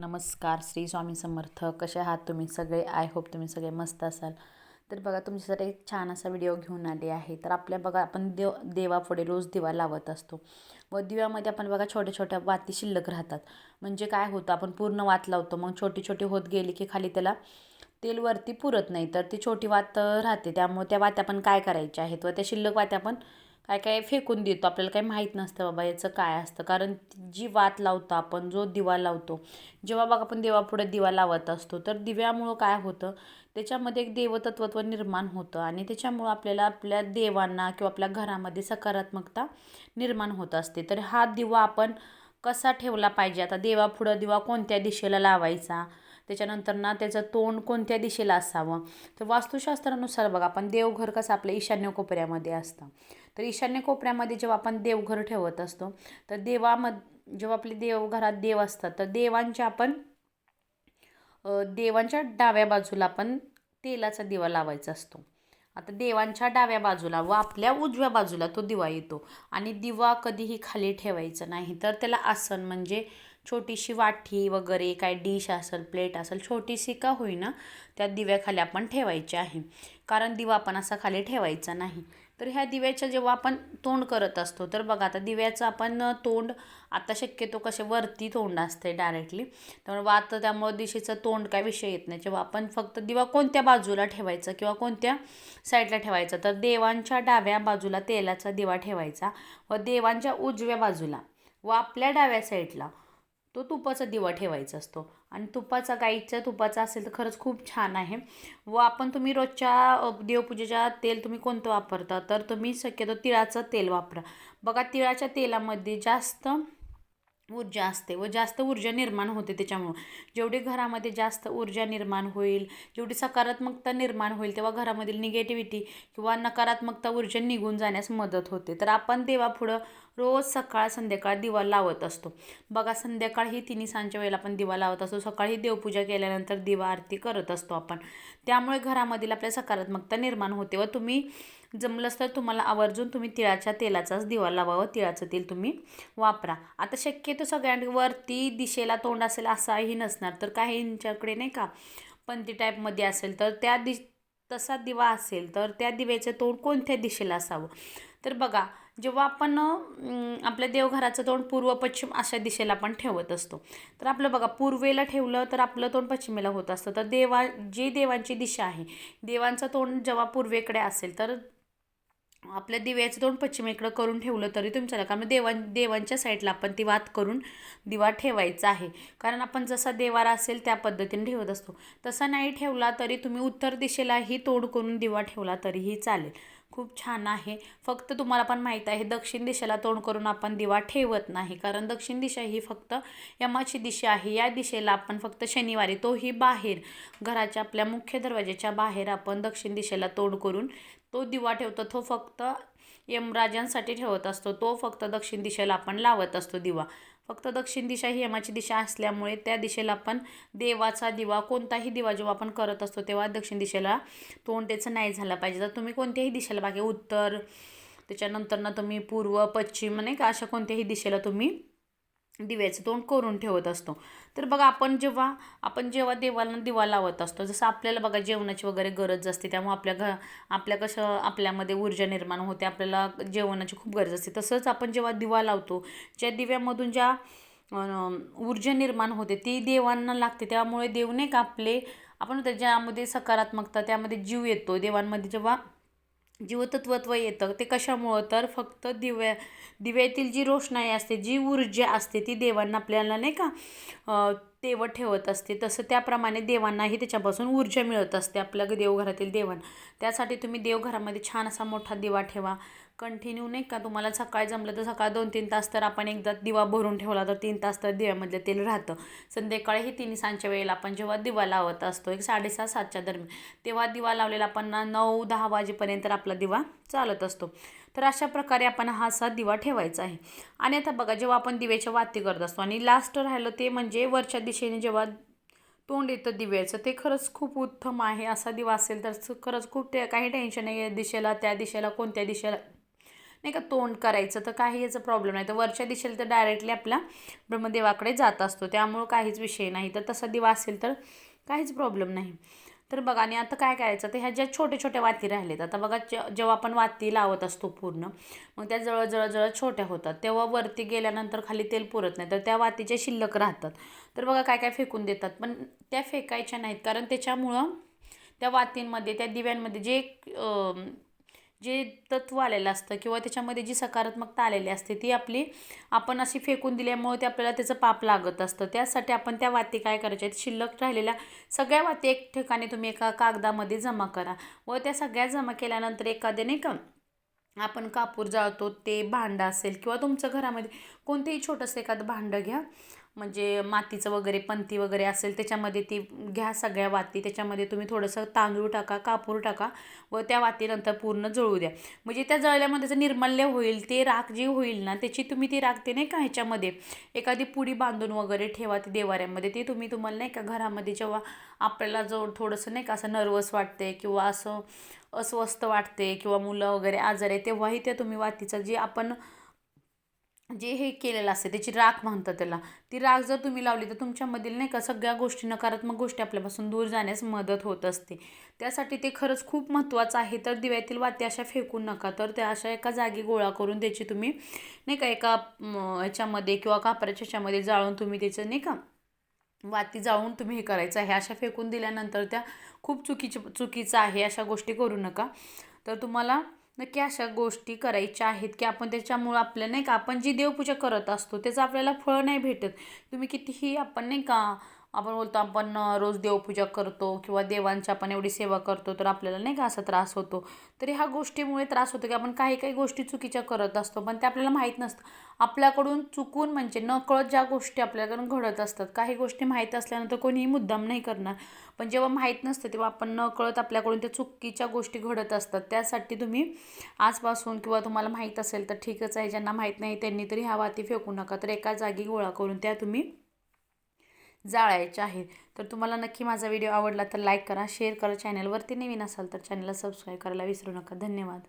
नमस्कार श्री स्वामी समर्थ. कसे आहात तुम्ही सगळे? आय होप तुम्ही सगळे मस्त असाल. तर बघा तुमच्यासाठी एक छान असा व्हिडिओ घेऊन आले आहे. तर आपल्या बघा आपण देव देवापुढे रोज दिवा लावत असतो. व दिव्यामध्ये आपण बघा छोट्या छोट्या वाती शिल्लक राहतात. म्हणजे काय होतं आपण पूर्ण वात लावतो मग छोटी छोटी होत गेली की खाली त्याला तेल वरती पुरत नाही. तर ती छोटी वात राहते. त्यामुळे त्या वात्या आपण काय करायच्या आहेत? व त्या शिल्लक वात्या आपण काय काय फेकून देतो आपल्याला काही माहीत नसतं बाबा याचं काय असतं. कारण जी वात लावतो आपण जो दिवा लावतो जेव्हा बघा आपण देवापुढे दिवा लावत असतो तर दिव्यामुळं काय होतं? त्याच्यामध्ये एक देवतत्वत्व निर्माण होतं आणि त्याच्यामुळं आपल्याला आपल्या देवांना किंवा आपल्या घरामध्ये सकारात्मकता निर्माण होत असते. तर हा दिवा आपण कसा ठेवला पाहिजे? आता देवापुढं दिवा कोणत्या दिशेला लावायचा? त्याच्यानंतर ना त्याचं तोंड कोणत्या दिशेला असावं? तर वास्तुशास्त्रानुसार बघा आपण देवघर कसं आपलं ईशान्य कोपऱ्यामध्ये असतं. तर ईशान्य कोपऱ्यामध्ये जेव्हा आपण देवघर ठेवत असतो तर देवामध जेव्हा आपले देवघरात देव असतात तर देवांच्या आपण देवांच्या डाव्या बाजूला आपण तेलाचा दिवा लावायचा असतो. आता देवांच्या डाव्या बाजूला व आपल्या उजव्या बाजूला तो दिवा येतो आणि दिवा कधीही खाली ठेवायचा नाही. तर त्याला आसन म्हणजे छोटीशी वाटी वगैरे काय डिश असेल प्लेट असेल छोटीशी का होईना त्या दिव्याखाली आपण ठेवायची आहे. कारण दिवा आपण असा खाली ठेवायचा नाही. तर ह्या दिव्याच्या जेव्हा आपण तोंड करत असतो तर बघा आता दिव्याचं आपण तोंड आता शक्यतो कसे वरती तोंड असते डायरेक्टली त्यामुळे वात त्यामुळे दिशेचं तोंड काय विषय येत नाही. जेव्हा आपण फक्त दिवा कोणत्या बाजूला ठेवायचा किंवा कोणत्या साईडला ठेवायचा तर देवांच्या डाव्या बाजूला तेलाचा दिवा ठेवायचा व देवांच्या उजव्या बाजूला व आपल्या डाव्या साईडला तो तुपाचा दिवा ठेवायचा असतो. आणि तुपाचा गाईच्या तुपाचा असेल तर खरंच खूप छान आहे. व आपण तुम्ही रोजच्या देवपूजेच्या तेल तुम्ही कोणतं वापरता? तर तुम्ही शक्यतो तिळाचं तेल वापरा. बघा तिळाच्या तेलामध्ये जास्त ऊर्जा असते व जास्त ऊर्जा निर्माण होते त्याच्यामुळं. जेवढी घरामध्ये जास्त ऊर्जा निर्माण होईल जेवढी सकारात्मकता निर्माण होईल तेव्हा घरामधील निगेटिव्हिटी किंवा नकारात्मकता ऊर्जा निघून जाण्यास मदत होते. तर आपण देवापुढं रोज सकाळ संध्याकाळ दिवा लावत असतो. बघा संध्याकाळ ही तिन्ही सांच्या वेळेला आपण दिवा लावत असतो. सकाळी देवपूजा केल्यानंतर दिवा आरती करत असतो आपण. त्यामुळे घरामधील आपल्या सकारात्मकता निर्माण होते व तुम्ही जमलंच तर तुम्हाला आवर्जून तुम्ही तिळाच्या तेलाचाच दिवा लावावं तिळाचं तेल तुम्ही वापरा. आता शक्यतो सगळ्यांवरती दिशेला तोंड असेल असाही नसणार. तर काहींच्याकडे नाही का पंथी टाईपमध्ये असेल तर त्या दिश तसा दिवा असेल तर त्या दिव्याचं तोंड कोणत्या दिशेला असावं? तर बघा जेव्हा आपण आपल्या देवघराचं तोंड पूर्व पश्चिम अशा दिशेला आपण ठेवत असतो. तर आपलं बघा पूर्वेला ठेवलं तर आपलं तोंड पश्चिमेला होत असतं. तर देवा जी देवांची दिशा आहे देवांचं तोंड जेव्हा पूर्वेकडे असेल तर आपल्या दिव्याचं दोन पश्चिमेकडं करून ठेवलं तरी तुमच्या कारण देवां देवांच्या साईडला आपण ती वात करून दिवा ठेवायचा आहे. कारण आपण जसा देवारा असेल त्या पद्धतीने ठेवत असतो. तसा नाही ठेवला तरी तुम्ही उत्तर दिशेलाही तोड करून दिवा ठेवला तरीही चालेल. खूप छान आहे. फक्त तुम्हाला पण माहीत आहे दक्षिण दिशेला तोंड करून आपण दिवा ठेवत नाही. कारण दक्षिण दिशा ही फक्त यमाची दिशा आहे. या दिशेला आपण फक्त शनिवारी तोही बाहेर. घराच्या आपल्या मुख्य दरवाज्याच्या बाहेर आपण दक्षिण दिशेला तोंड करून तो दिवा ठेवतो तो फक्त यमराजांसाठी ठेवत असतो. तो फक्त दक्षिण दिशेला आपण लावत असतो दिवा. फक्त दक्षिण दिशा ही यमाची दिशा असल्यामुळे त्या दिशेला आपण देवाचा दिवा कोणताही दिवा जेव्हा आपण करत असतो तेव्हा दक्षिण दिशेला तोंड त्याचं नाही झालं पाहिजे. तर तुम्ही कोणत्याही दिशेला बाकी उत्तर त्याच्यानंतर ना तुम्ही पूर्व पश्चिम नाही का अशा कोणत्याही दिशेला तुम्ही दिव्याचं तोंड करून ठेवत असतो. तर बघा आपण जेव्हा आपण जेव्हा देवाला दिवा लावत असतो जसं आपल्याला बघा जेवणाची वगैरे गरज असते त्यामुळे आपल्या घ आपल्या कसं आपल्यामध्ये ऊर्जा निर्माण होते आपल्याला जेवणाची खूप गरज असते. तसंच आपण जेव्हा दिवा लावतो ज्या दिव्यामधून ज्या ऊर्जा निर्माण होते ती देवांना लागते. त्यामुळे देव नाही का आपले आपण ज्यामध्ये सकारात्मकता त्यामध्ये जीव येतो. देवांमध्ये जेव्हा जीवतत्वत्व येतं. ते कशामुळं? तर फक्त दिव्या दिव्यातील जी रोषणाई असते जी ऊर्जा असते ती देवांना आपल्याला नाही का तेवत ठेवत असते. तसं त्याप्रमाणे देवांनाही त्याच्यापासून ऊर्जा मिळत असते आपल्या देवघरातील देवांना. त्यासाठी तुम्ही देवघरामध्ये छान असा मोठा दिवा ठेवा. कंटिन्यू नाही का? तुम्हाला सकाळी जमलं तर सकाळ दोन तीन तास तर आपण एकदा दिवा भरून ठेवला तर तीन तास तर दिव्यामधलं तेल राहतं. संध्याकाळीही तीन सांच्या वेळेला आपण जेव्हा दिवा लावत असतो एक साडेसात सातच्या दरम्यान तेव्हा दिवा लावलेला आपण नऊ दहा वाजेपर्यंत आपला दिवा चालत असतो. तर अशा प्रकारे आपण हा असा दिवा ठेवायचा आहे. आणि आता बघा जेव्हा आपण दिव्याच्या वाती करत असतो आणि लास्ट राहिलं ते म्हणजे वरच्या दिशेने जेव्हा तोंड येतं दिव्याचं ते खरंच खूप उत्तम आहे. असा दिवा असेल तर खरंच खूप ते काही टेन्शन नाही. आहे दिशेला त्या दिशेला कोणत्या दिशेला नाही का तोंड करायचं तर काही याचा प्रॉब्लेम नाही. तर वरच्या दिशेला तर डायरेक्टली आपला ब्रह्मदेवाकडे जात असतो. त्यामुळं काहीच विषय नाही. तर तसा दिवा असेल तर काहीच प्रॉब्लेम नाही. तर बघा आणि आता काय करायचं? तर ह्या ज्या छोट्या छोट्या वाती राहिलेत आता बघा जेव्हा आपण वाती लावत असतो पूर्ण मग त्या जवळ जवळ जवळ छोट्या होतात. तेव्हा वरती गेल्यानंतर खाली तेल पुरत नाही. तर त्या वातीच्या शिल्लक राहतात. तर बघा काय काय फेकून देतात. पण त्या फेकायच्या नाहीत. कारण त्याच्यामुळं त्या वातींमध्ये त्या दिव्यांमध्ये जे जे तत्व आलेलं असतं किंवा त्याच्यामध्ये जी सकारात्मकता आलेली असते ती आपली आपण अशी फेकून दिल्यामुळे ते आपल्याला त्याचं पाप लागत असतं. त्यासाठी आपण त्या वाती काय करायच्या आहेत? शिल्लक राहिलेल्या सगळ्या वाती एक ठिकाणी तुम्ही एका कागदामध्ये जमा करा व त्या सगळ्या जमा केल्यानंतर एखाद्या नाही का आपण कापूर जाळतो ते भांडं असेल किंवा तुमचं घरामध्ये कोणतेही छोटंसं एखादं भांडं घ्या. म्हणजे मातीचं वगैरे पंती वगैरे असेल त्याच्यामध्ये ती घ्या सगळ्या वाती. त्याच्यामध्ये तुम्ही थोडंसं तांदूळ टाका कापूर टाका व त्या वातीनंतर पूर्ण जळू द्या. म्हणजे त्या जळल्यामध्ये जर निर्मल्य होईल ते राख जी होईल ना त्याची तुम्ही ती राख ते नाही का ह्याच्यामध्ये एखादी पुडी बांधून वगैरे ठेवा ती देवाऱ्यामध्ये. ते तुम्ही तुम्हाला नाही का घरामध्ये जेव्हा आपल्याला जो थोडंसं नाही का असं नर्वस वाटते किंवा असं अस्वस्थ वाटते किंवा मुलं वगैरे आजार आहे तेव्हाही त्या तुम्ही वातीचं जी आपण जे हे केलेलं असते त्याची राख म्हणतात त्याला. ती राख जर तुम्ही लावली तर तुमच्यामधील नाही का सगळ्या गोष्टी नकारात्मक गोष्टी आपल्यापासून दूर जाण्यास मदत होत असते. त्यासाठी ते खरंच खूप महत्त्वाचं आहे. तर दिव्यातील वाती अशा फेकू नका. तर त्या अशा एका जागी गोळा करून त्याची तुम्ही नाही का एका ह्याच्यामध्ये किंवा कापराच्या ह्याच्यामध्ये जाळून तुम्ही त्याचं नाही का वाती जाळून तुम्ही हे करायचं आहे. अशा फेकून दिल्यानंतर त्या खूप चुकीची चुकीचं आहे. अशा गोष्टी करू नका. तर तुम्हाला नक्की अशा गोष्टी करायच्या आहेत की आपण त्याच्यामुळं आपल्या नाही का आपण जी देवपूजा करत असतो त्याचं आपल्याला फळ नाही भेटत. तुम्ही कितीही आपण नाही का आपण बोलतो आपण रोज देवपूजा करतो किंवा देवांची आपण एवढी सेवा करतो तर आपल्याला नाही का असा त्रास होतो. तरी ह्या गोष्टीमुळे त्रास होतो की आपण काही काही गोष्टी चुकीच्या करत असतो पण ते आपल्याला माहीत नसतं. आपल्याकडून चुकून म्हणजे नकळत ज्या गोष्टी आपल्याकडून घडत असतात काही गोष्टी माहीत असल्यानंतर कोणीही मुद्दाम नाही करणार. पण जेव्हा माहीत नसतं तेव्हा आपण नकळत आपल्याकडून त्या चुकीच्या गोष्टी घडत असतात. त्यासाठी तुम्ही आजपासून किंवा तुम्हाला माहीत असेल तर ठीकच आहे. ज्यांना माहीत नाही त्यांनी तरी ह्या वाती फेकू नका. तर एका जागी गोळा करून त्या तुम्ही जाळायच्या आहेत. तर तुम्हाला नक्की माझा व्हिडिओ आवडला तर लाईक करा शेअर करा. चॅनलवरती नवीन असाल तर चॅनलला सबस्क्राईब करायला विसरू नका. धन्यवाद.